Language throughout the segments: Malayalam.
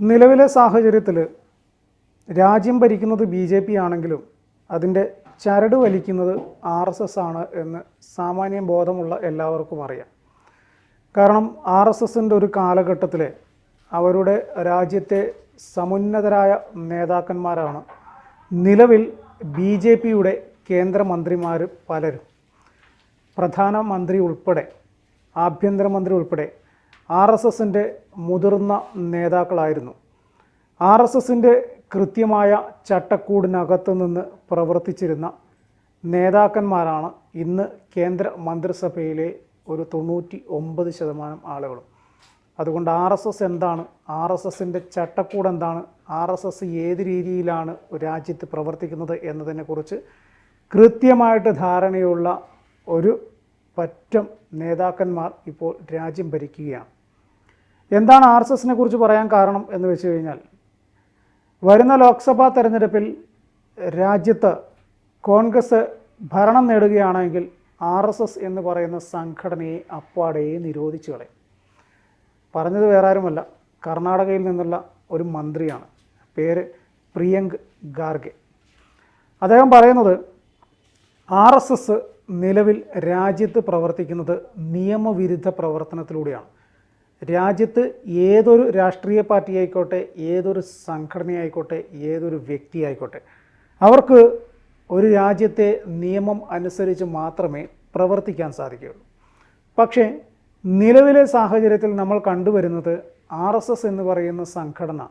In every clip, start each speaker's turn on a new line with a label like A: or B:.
A: നിലവിലെ സാഹചര്യത്തിൽ രാജ്യം ഭരിക്കുന്നത് ബി ജെ പി ആണെങ്കിലും അതിന്റെ ചരട് വലിക്കുന്നത് ആർ എസ് എസ് ആണ് എന്ന് സാമാന്യം ബോധമുള്ള എല്ലാവർക്കും അറിയാം. കാരണം ആർ എസ് എസിന്റെ ഒരു കാലഘട്ടത്തിലെ അവരുടെ രാജ്യത്തെ സമുന്നതരായ നേതാക്കന്മാരാണ് നിലവിൽ ബി ജെ പിയുടെ കേന്ദ്രമന്ത്രിമാർ പലരും. പ്രധാനമന്ത്രി ഉൾപ്പെടെ ആഭ്യന്തരമന്ത്രി ഉൾപ്പെടെ ആർ എസ് എസിന്റെ മുതിർന്ന നേതാക്കളായിരുന്നു. ആർ എസ് എസിന്റെ കൃത്യമായ ചട്ടക്കൂടിനകത്ത് നിന്ന് പ്രവർത്തിച്ചിരുന്ന നേതാക്കന്മാരാണ് ഇന്ന് കേന്ദ്ര മന്ത്രിസഭയിലെ ഒരു തൊണ്ണൂറ്റി ഒമ്പത് ശതമാനം ആളുകളും. അതുകൊണ്ട് ആർ എസ് എസ് എന്താണ്? ആർ എസ് എസിന്റെ ചട്ടക്കൂട് എന്താണ് ആർ എസ് എസ് ഏത് രീതിയിലാണ് രാജ്യത്ത് പ്രവർത്തിക്കുന്നത് എന്നതിനെക്കുറിച്ച് കൃത്യമായിട്ട് ധാരണയുള്ള ഒരു പറ്റം നേതാക്കന്മാർ ഇപ്പോൾ രാജ്യം ഭരിക്കുകയാണ്. എന്താണ് ആർ എസ് എസിനെ കുറിച്ച് പറയാൻ കാരണം എന്ന് വെച്ച് കഴിഞ്ഞാൽ വരുന്ന ലോക്സഭാ തെരഞ്ഞെടുപ്പിൽ രാജ്യത്ത് കോൺഗ്രസ് ഭരണം നേടുകയാണെങ്കിൽ ആർ എസ് എസ് എന്ന് പറയുന്ന സംഘടനയെ അപ്പാടെ നിരോധിച്ചു കളയും. പറഞ്ഞത് വേറെ ആരുമല്ല കർണാടകയിൽ നിന്നുള്ള ഒരു മന്ത്രിയാണ് പേര് പ്രിയങ്ക് ഗാർഗെ. അദ്ദേഹം പറയുന്നത് ആർ എസ് എസ് നിലവിൽ രാജ്യത്ത് പ്രവർത്തിക്കുന്നത് നിയമവിരുദ്ധ പ്രവർത്തനത്തിലൂടെയാണ്. രാജ്യത്ത് ഏതൊരു രാഷ്ട്രീയ പാർട്ടി ആയിക്കോട്ടെ ഏതൊരു സംഘടനയായിക്കോട്ടെ ഏതൊരു വ്യക്തി ആയിക്കോട്ടെ അവർക്ക് ഒരു രാജ്യത്തെ നിയമം അനുസരിച്ച് മാത്രമേ പ്രവർത്തിക്കാൻ സാധിക്കുകയുള്ളൂ. പക്ഷേ നിലവിലെ സാഹചര്യത്തിൽ നമ്മൾ കണ്ടുവരുന്നത് ആർ എസ് എസ് എന്ന് പറയുന്ന സംഘടന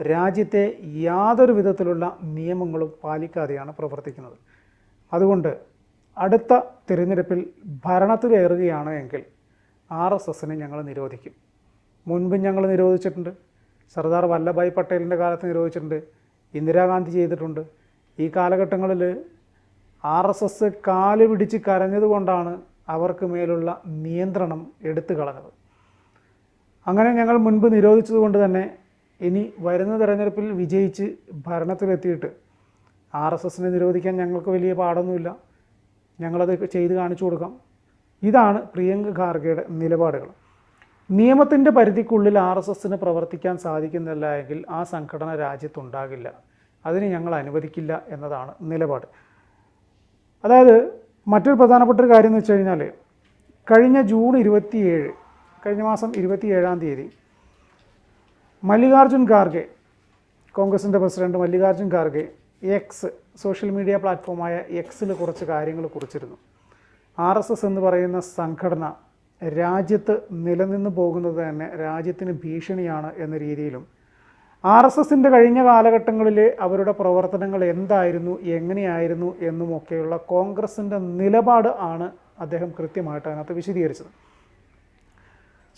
A: രാജ്യത്തെ യാതൊരു വിധത്തിലുള്ള നിയമങ്ങളും പാലിക്കാതെയാണ് പ്രവർത്തിക്കുന്നത്. അതുകൊണ്ട് അടുത്ത തിരഞ്ഞെടുപ്പിൽ ഭരണത്തിലേറുകയാണ് എങ്കിൽ ആർ എസ് എസിനെ ഞങ്ങൾ നിരോധിക്കും. മുൻപും ഞങ്ങൾ നിരോധിച്ചിട്ടുണ്ട്. സർദാർ വല്ലഭായ് പട്ടേലിന്റെ കാലത്ത് നിരോധിച്ചിട്ടുണ്ട്. ഇന്ദിരാഗാന്ധി ചെയ്തിട്ടുണ്ട്. ഈ കാലഘട്ടങ്ങളിൽ ആർ എസ് എസ് കാൽ പിടിച്ച് കരഞ്ഞതുകൊണ്ടാണ് അവർക്ക് മേലുള്ള നിയന്ത്രണം എടുത്തു കളഞ്ഞത്. അങ്ങനെ ഞങ്ങൾ മുൻപ് നിരോധിച്ചതുകൊണ്ട് തന്നെ ഇനി വരുന്ന തെരഞ്ഞെടുപ്പിൽ വിജയിച്ച് ഭരണത്തിലെത്തിയിട്ട് ആർ എസ് എസിനെ നിരോധിക്കാൻ ഞങ്ങൾക്ക് വലിയ പാടൊന്നുമില്ല. ഞങ്ങളത് ചെയ്ത് കാണിച്ചു കൊടുക്കാം. ഇതാണ് പ്രിയങ്ക ഖാർഗെയുടെ നിലപാടുകൾ. നിയമത്തിന്റെ പരിധിക്കുള്ളിൽ ആർ എസ് എസിന് പ്രവർത്തിക്കാൻ സാധിക്കുന്നില്ല എങ്കിൽ ആ സംഘടന രാജ്യത്തുണ്ടാകില്ല. അതിന് ഞങ്ങൾ അനുവദിക്കില്ല എന്നതാണ് നിലപാട്. അതായത് മറ്റൊരു പ്രധാനപ്പെട്ട ഒരു കാര്യം എന്ന് വെച്ച് കഴിഞ്ഞാൽ കഴിഞ്ഞ ജൂൺ ഇരുപത്തിയേഴ് കഴിഞ്ഞ മാസം ഇരുപത്തിയേഴാം തീയതി മല്ലികാർജുൻ ഖാർഗെ കോൺഗ്രസിന്റെ president Mallikarjun Kharge X social media പ്ലാറ്റ്ഫോമായ എക്സിൽ കുറച്ച് കാര്യങ്ങൾ കുറിച്ചിരുന്നു. ആർ എസ് എസ് എന്ന് പറയുന്ന സംഘടന രാജ്യത്ത് നിലനിന്ന് പോകുന്നത് തന്നെ രാജ്യത്തിന് ഭീഷണിയാണ് എന്ന രീതിയിലും. ആർ എസ് എസിന്റെ കഴിഞ്ഞ കാലഘട്ടങ്ങളിൽ അവരുടെ പ്രവർത്തനങ്ങൾ എന്തായിരുന്നു എങ്ങനെയായിരുന്നു എന്നുമൊക്കെയുള്ള കോൺഗ്രസിന്റെ നിലപാട് ആണ് അദ്ദേഹം കൃത്യമായിട്ട് അതിനകത്ത് വിശദീകരിച്ചത്.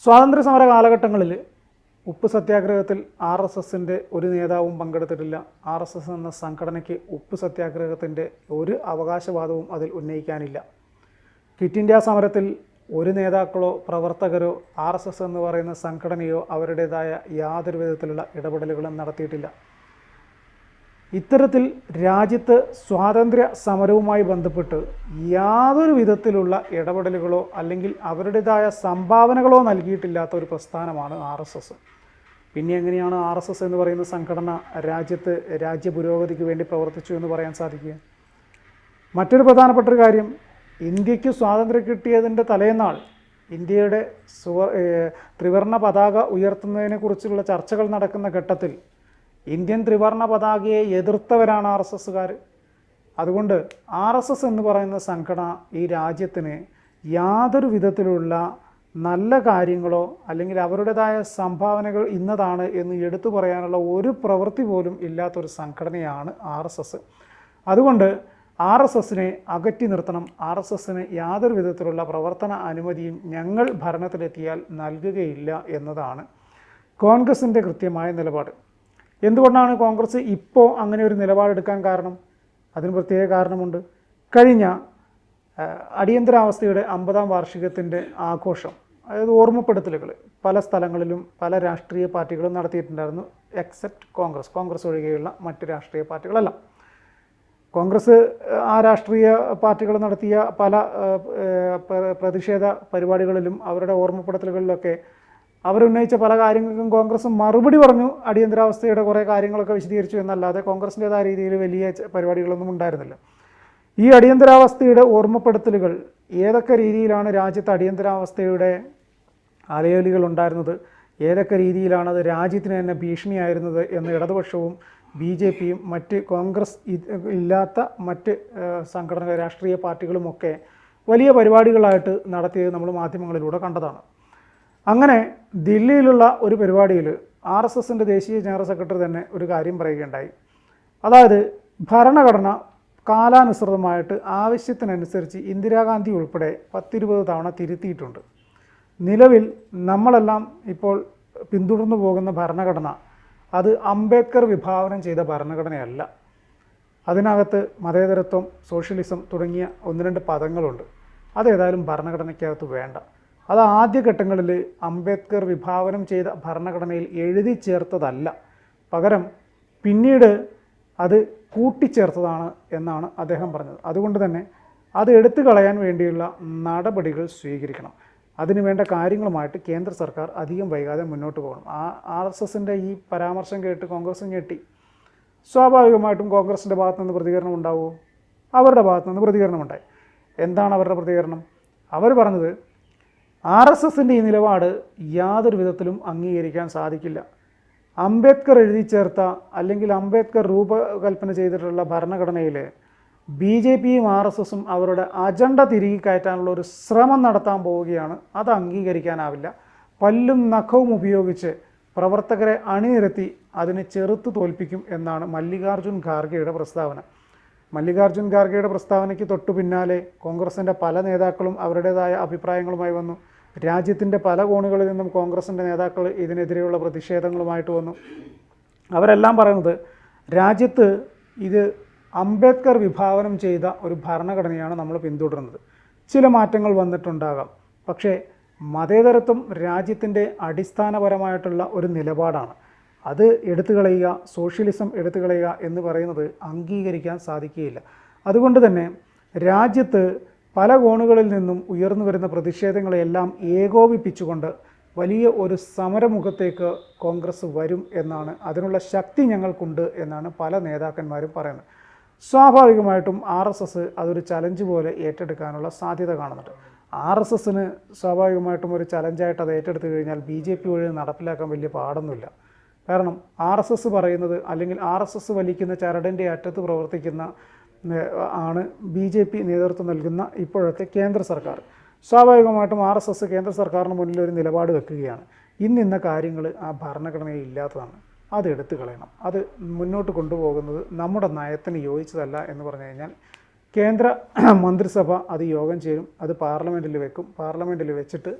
A: സ്വാതന്ത്ര്യ സമര കാലഘട്ടങ്ങളിൽ ഉപ്പ് സത്യാഗ്രഹത്തിൽ ആർ എസ് എസിന്റെ ഒരു നേതാവും പങ്കെടുത്തിട്ടില്ല. ആർ എസ് എസ് എന്ന സംഘടനയ്ക്ക് ഉപ്പ് സത്യാഗ്രഹത്തിന്റെ ഒരു അവകാശവാദവും അതിൽ ഉന്നയിക്കാനില്ല. ക്വിറ്റ് ഇന്ത്യ സമരത്തിൽ ഒരു നേതാക്കളോ പ്രവർത്തകരോ ആർ എസ് എസ് എന്ന് പറയുന്ന സംഘടനയോ അവരുടേതായ യാതൊരു വിധത്തിലുള്ള ഇടപെടലുകളും നടത്തിയിട്ടില്ല. ഇത്തരത്തിൽ രാജ്യത്ത് സ്വാതന്ത്ര്യ സമരവുമായി ബന്ധപ്പെട്ട് യാതൊരു വിധത്തിലുള്ള ഇടപെടലുകളോ അല്ലെങ്കിൽ അവരുടേതായ സംഭാവനകളോ നൽകിയിട്ടില്ലാത്ത ഒരു പ്രസ്ഥാനമാണ് ആർ എസ് എസ്. പിന്നെ എങ്ങനെയാണ് ആർ എസ് എസ് എന്ന് പറയുന്ന സംഘടന രാജ്യത്ത് രാജ്യ പുരോഗതിക്ക് വേണ്ടി പ്രവർത്തിച്ചു എന്ന് പറയാൻ സാധിക്കുക? മറ്റൊരു പ്രധാനപ്പെട്ട ഒരു കാര്യം ഇന്ത്യയ്ക്ക് സ്വാതന്ത്ര്യം കിട്ടിയതിന്റെ തലേന്നാൾ ഇന്ത്യയുടെ സുവ ത്രിവർണ പതാക ഉയർത്തുന്നതിനെക്കുറിച്ചുള്ള ചർച്ചകൾ നടക്കുന്ന ഘട്ടത്തിൽ ഇന്ത്യൻ ത്രിവർണ പതാകയെ എതിർത്തവരാണ് ആർ എസ് എസ്സുകാർ. അതുകൊണ്ട് ആർ എസ് എസ് എന്ന് പറയുന്ന സംഘടന ഈ രാജ്യത്തിന് യാതൊരു വിധത്തിലുള്ള നല്ല കാര്യങ്ങളോ അല്ലെങ്കിൽ അവരുടേതായ സംഭാവനകൾ ഇന്നതാണ് എന്ന് എടുത്തു പറയാനുള്ള ഒരു പ്രവൃത്തി പോലും ഇല്ലാത്തൊരു സംഘടനയാണ് ആർ എസ് എസ്. അതുകൊണ്ട് ആർ എസ് എസിനെ അകറ്റി നിർത്തണം. ആർ എസ് എസിന് യാതൊരു വിധത്തിലുള്ള പ്രവർത്തന അനുമതിയും ഞങ്ങൾ ഭരണത്തിലെത്തിയാൽ നൽകുകയില്ല എന്നതാണ് കോൺഗ്രസിന്റെ കൃത്യമായ നിലപാട്. എന്തുകൊണ്ടാണ് കോൺഗ്രസ് ഇപ്പോൾ അങ്ങനെ ഒരു നിലപാടെടുക്കാൻ കാരണം? അതിന് പ്രത്യേക കാരണമുണ്ട്. കഴിഞ്ഞ അടിയന്തരാവസ്ഥയുടെ അമ്പതാം വാർഷികത്തിന്റെ ആഘോഷം അതായത് ഓർമ്മപ്പെടുത്തലുകൾ പല സ്ഥലങ്ങളിലും പല രാഷ്ട്രീയ പാർട്ടികളും നടത്തിയിട്ടുണ്ടായിരുന്നു എക്സെപ്റ്റ് കോൺഗ്രസ്. കോൺഗ്രസ് ഒഴികെയുള്ള മറ്റ് രാഷ്ട്രീയ പാർട്ടികളെല്ലാം. കോൺഗ്രസ് ആ രാഷ്ട്രീയ പാർട്ടികൾ നടത്തിയ പല പ്രതിഷേധ പരിപാടികളിലും അവരുടെ ഓർമ്മപ്പെടുത്തലുകളിലൊക്കെ അവരുന്നയിച്ച പല കാര്യങ്ങൾക്കും കോൺഗ്രസ് മറുപടി പറഞ്ഞു. അടിയന്തരാവസ്ഥയുടെ കുറേ കാര്യങ്ങളൊക്കെ വിശദീകരിച്ചു എന്നല്ലാതെ കോൺഗ്രസിന്റെതായ രീതിയിൽ വലിയ പരിപാടികളൊന്നും ഉണ്ടായിരുന്നില്ല. ഈ അടിയന്തരാവസ്ഥയുടെ ഓർമ്മപ്പെടുത്തലുകൾ ഏതൊക്കെ രീതിയിലാണ് രാജ്യത്ത് അടിയന്തരാവസ്ഥയുടെ അലയൊലികൾ ഉണ്ടായിരുന്നത്? ഏതൊക്കെ രീതിയിലാണ് അത് രാജ്യത്തിന് തന്നെ ഭീഷണിയായിരുന്നത് എന്ന് ഇടതുപക്ഷവും ബി ജെ പിയും മറ്റ് കോൺഗ്രസ് ഇല്ലാത്ത മറ്റ് സംഘടനകൾ സംഘടന രാഷ്ട്രീയ പാർട്ടികളുമൊക്കെ വലിയ പരിപാടികളായിട്ട് നടത്തിയത് നമ്മൾ മാധ്യമങ്ങളിലൂടെ കണ്ടതാണ്. അങ്ങനെ ദില്ലിയിലുള്ള ഒരു പരിപാടിയിൽ ആർ എസ് എസിന്റെ ദേശീയ ജനറൽ സെക്രട്ടറി തന്നെ ഒരു കാര്യം പറയുകയുണ്ടായി. അതായത് ഭരണഘടന കാലാനുസൃതമായിട്ട് ആവശ്യത്തിനനുസരിച്ച് ഇന്ദിരാഗാന്ധി ഉൾപ്പെടെ പത്തിരുപത് തവണ തിരുത്തിയിട്ടുണ്ട്. നിലവിൽ നമ്മളെല്ലാം ഇപ്പോൾ പിന്തുടർന്നു പോകുന്ന ഭരണഘടന അത് അംബേദ്കർ വിഭാവനം ചെയ്ത ഭരണഘടനയല്ല. അതിനകത്ത് മതേതരത്വം സോഷ്യലിസം തുടങ്ങിയ ഒന്ന് രണ്ട് പദങ്ങളുണ്ട്. അതേതായാലും ഭരണഘടനയ്ക്കകത്ത് വേണ്ട. അത് ആദ്യഘട്ടങ്ങളിൽ അംബേദ്കർ വിഭാവനം ചെയ്ത ഭരണഘടനയിൽ എഴുതി ചേർത്തതല്ല. പകരം പിന്നീട് അത് കൂട്ടിച്ചേർത്തതാണ് എന്നാണ് അദ്ദേഹം പറഞ്ഞത്. അതുകൊണ്ട് തന്നെ അത് എടുത്തു കളയാൻ വേണ്ടിയുള്ള നടപടികൾ സ്വീകരിക്കണം. അതിനു വേണ്ട കാര്യങ്ങളുമായിട്ട് കേന്ദ്ര സർക്കാർ അധികം വൈകാതെ മുന്നോട്ട് പോകണം. ആ ആർ എസ് എസിന്റെ ഈ പരാമർശം കേട്ട് കോൺഗ്രസ് ഞെട്ടി. സ്വാഭാവികമായിട്ടും കോൺഗ്രസിന്റെ ഭാഗത്തു നിന്ന് പ്രതികരണം ഉണ്ടാവുമോ? അവരുടെ ഭാഗത്തു നിന്ന് പ്രതികരണമുണ്ടായി. എന്താണ് അവരുടെ പ്രതികരണം? അവർ പറഞ്ഞത് ആർ എസ് എസിന്റെ ഈ നിലപാട് യാതൊരു വിധത്തിലും അംഗീകരിക്കാൻ സാധിക്കില്ല. അംബേദ്കർ എഴുതി ചേർത്ത അല്ലെങ്കിൽ അംബേദ്കർ രൂപകൽപ്പന ചെയ്തിട്ടുള്ള ഭരണഘടനയിൽ ബി ജെ പിയും ആർ എസ് എസും അവരുടെ അജണ്ട തിരികെ കയറ്റാനുള്ള ഒരു ശ്രമം നടത്താൻ പോവുകയാണ്. അത് അംഗീകരിക്കാനാവില്ല. പല്ലും നഖവും ഉപയോഗിച്ച് പ്രവർത്തകരെ അണിനിരത്തി അതിനെ ചെറുത്ത് തോൽപ്പിക്കും എന്നാണ് മല്ലികാർജുൻ ഖാർഗെയുടെ പ്രസ്താവന. മല്ലികാർജുൻ ഖാർഗെയുടെ പ്രസ്താവനയ്ക്ക് തൊട്ടു പിന്നാലെ കോൺഗ്രസിന്റെ പല നേതാക്കളും അവരുടേതായ അഭിപ്രായങ്ങളുമായി വന്നു. രാജ്യത്തിന്റെ പല കോണുകളിൽ നിന്നും കോൺഗ്രസിന്റെ നേതാക്കൾ ഇതിനെതിരെയുള്ള പ്രതിഷേധങ്ങളുമായിട്ട് വന്നു. അവരെല്ലാം പറയുന്നത് രാജ്യത്ത് ഇത് അംബേദ്കർ വിഭാവനം ചെയ്ത ഒരു ഭരണഘടനയാണ് നമ്മൾ പിന്തുടരുന്നത് ചില മാറ്റങ്ങൾ വന്നിട്ടുണ്ടാകാം. പക്ഷേ മതേതരത്വം രാജ്യത്തിന്റെ അടിസ്ഥാനപരമായിട്ടുള്ള ഒരു നിലപാടാണ്. അത് എടുത്തു കളയുക സോഷ്യലിസം എടുത്തു കളയുക എന്ന് പറയുന്നത് അംഗീകരിക്കാൻ സാധിക്കുകയില്ല. അതുകൊണ്ട് തന്നെ രാജ്യത്ത് പല കോണുകളിൽ നിന്നും ഉയർന്നു വരുന്ന പ്രതിഷേധങ്ങളെല്ലാം ഏകോപിപ്പിച്ചുകൊണ്ട് വലിയ ഒരു സമരമുഖത്തേക്ക് കോൺഗ്രസ് വരും എന്നാണ് അതിനുള്ള ശക്തി ഞങ്ങൾക്കുണ്ട് എന്നാണ് പല നേതാക്കന്മാരും പറയുന്നത്. സ്വാഭാവികമായിട്ടും ആർ എസ് എസ് അതൊരു ചലഞ്ച് പോലെ ഏറ്റെടുക്കാനുള്ള സാധ്യത കാണുന്നുണ്ട്. ആർ എസ് എസിന് സ്വാഭാവികമായിട്ടും ഒരു ചലഞ്ചായിട്ട് അത് ഏറ്റെടുത്തു കഴിഞ്ഞാൽ ബി ജെ പി വഴി നടപ്പിലാക്കാൻ വലിയ പാടൊന്നുമില്ല. കാരണം ആർ എസ് എസ് പറയുന്നത് അല്ലെങ്കിൽ ആർ എസ് എസ് വലിക്കുന്ന ചരടിന്റെ അറ്റത്ത് പ്രവർത്തിക്കുന്ന ആണ് ബി ജെ പി നേതൃത്വം നൽകുന്ന ഇപ്പോഴത്തെ കേന്ദ്ര സർക്കാർ. സ്വാഭാവികമായിട്ടും ആർ എസ് എസ് കേന്ദ്ര സർക്കാരിന് മുന്നിൽ ഒരു നിലപാട് വെക്കുകയാണ്. ഇന്നിന്ന കാര്യങ്ങൾ ആ ഭരണഘടനയിൽ ഇല്ലാത്തതാണ്. അത് എടുത്തു കളയണം. അത് മുന്നോട്ട് കൊണ്ടുപോകുന്നത് നമ്മുടെ നയത്തിന് യോജിച്ചതല്ല എന്ന് പറഞ്ഞു കഴിഞ്ഞാൽ കേന്ദ്ര മന്ത്രിസഭ അത് യോഗം ചേരും അത് പാർലമെന്റിൽ വെക്കും. പാർലമെന്റിൽ വെച്ചിട്ട്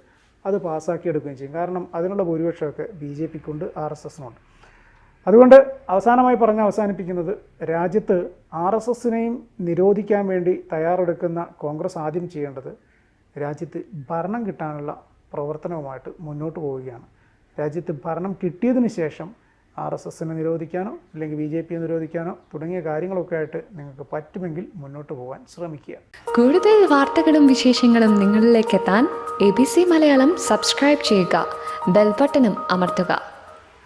A: അത് പാസ്സാക്കിയെടുക്കുകയും ചെയ്യും. കാരണം അതിനുള്ള ഭൂരിപക്ഷമൊക്കെ ബി ജെ പിക്കുണ്ട് ആർ എസ് എസിനുണ്ട്. അതുകൊണ്ട് അവസാനമായി പറഞ്ഞ് അവസാനിപ്പിക്കുന്നത് രാജ്യത്ത് ആർ എസ് എസിനെയും നിരോധിക്കാൻ വേണ്ടി തയ്യാറെടുക്കുന്ന കോൺഗ്രസ് ആദ്യം ചെയ്യേണ്ടത് രാജ്യത്ത് ഭരണം കിട്ടാനുള്ള പ്രവർത്തനവുമായിട്ട് മുന്നോട്ട് പോവുകയാണ്. രാജ്യത്ത് ഭരണം കിട്ടിയതിന് ശേഷം ആർ എസ് എസിനെ നിരോധിക്കാനോ അല്ലെങ്കിൽ ബി ജെ പിയെ നിരോധിക്കാനോ തുടങ്ങിയ കാര്യങ്ങളൊക്കെ ആയിട്ട് നിങ്ങൾക്ക് പറ്റുമെങ്കിൽ മുന്നോട്ട് പോകാൻ ശ്രമിക്കുക.
B: കൂടുതൽ വാർത്തകളും വിശേഷങ്ങളും നിങ്ങളിലേക്ക് എത്താൻ A B C Malayalam subscribe ചെയ്യുക. ബെൽബട്ടനും അമർത്തുക.